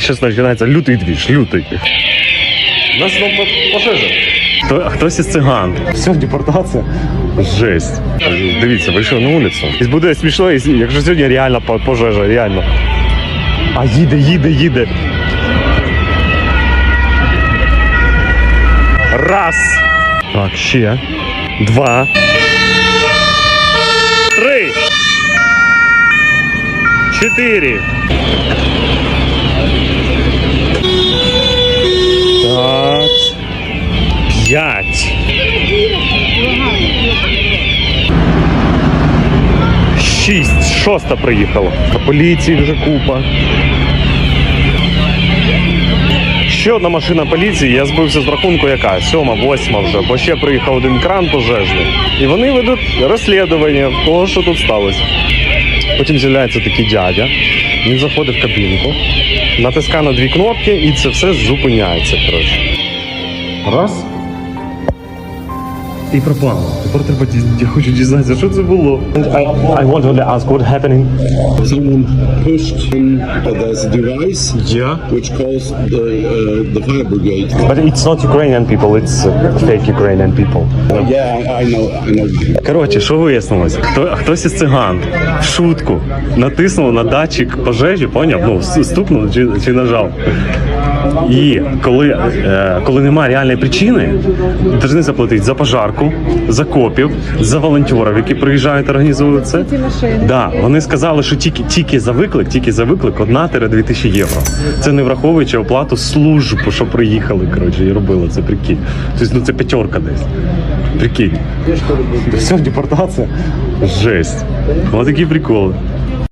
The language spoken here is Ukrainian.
І зараз починається лютий двіж, лютий. У нас знову по- пожежа. Хто, хтось із циган. Все, депортація. Жесть. Дивіться, вийшов на вулицю. І буде смішно, якщо сьогодні реально по- пожежа, реально. А їде, їде, їде. Раз. Так, ще. Два. Три. Чотири. П'ять. Шість. Шоста приїхала. А поліції вже купа. Ще одна машина поліції, я збився з рахунку яка? Сьома, восьма вже, бо ще приїхав один кран пожежний. І вони ведуть розслідування того, що тут сталося. Потім з'являється такий дядя, він заходить в кабінку, натискає на дві кнопки і це все зупиняється. Коротше. Раз. І пропало. Тепер треба ді- я хочу дізнатися, що це було. I, I want to ask what happening. Someone pushed in, uh, a device Yeah. which calls the, uh, the fire brigade. But it's not Ukrainian people, it's uh, fake Ukrainian people. Yeah, I, I know, I know. Коротше, що вияснилось? Хто, хтось із циган в шутку натиснув на датчик пожежі, поняв? Ну, стукнув чи, чи нажав. І коли, е, коли немає реальної причини, повинні заплатити за пожарку, за копів, за волонтерів, які приїжджають і організують це. Да, вони сказали, що тільки, тільки за виклик, тільки за виклик 1-2 тисячі євро. Це не враховуючи оплату служб, що приїхали, коротше, і робили це, прикинь. Тобто, ну це п'ятерка десь. Прикинь. Все, депортація. Жесть. Ось такі приколи.